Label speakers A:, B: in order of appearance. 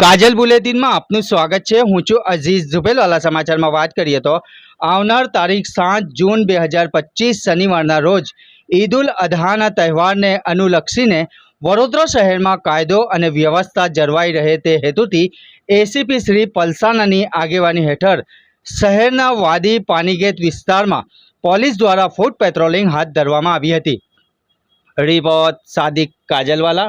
A: કાજલ બુલેટિનમાં આપનું સ્વાગત છે. હું છું અઝીઝ ઝુબેલવાલા સમાચારમાં વાત કરીએ તો આવનાર તારીખ સાત જૂન બે હજાર પચીસ શનિવારના રોજ ઈદ ઉલ અદહાના તહેવારને અનુલક્ષીને વડોદરા શહેરમાં કાયદો અને વ્યવસ્થા જળવાઈ રહે તે હેતુથી એસીપી શ્રી પલસાનાની આગેવાની હેઠળ શહેરના વાદી પાનીગેટ વિસ્તારમાં પોલીસ દ્વારા ફૂટ પેટ્રોલિંગ હાથ ધરવામાં આવી હતી. રિપોર્ટ સાદિક કાજલવાલા.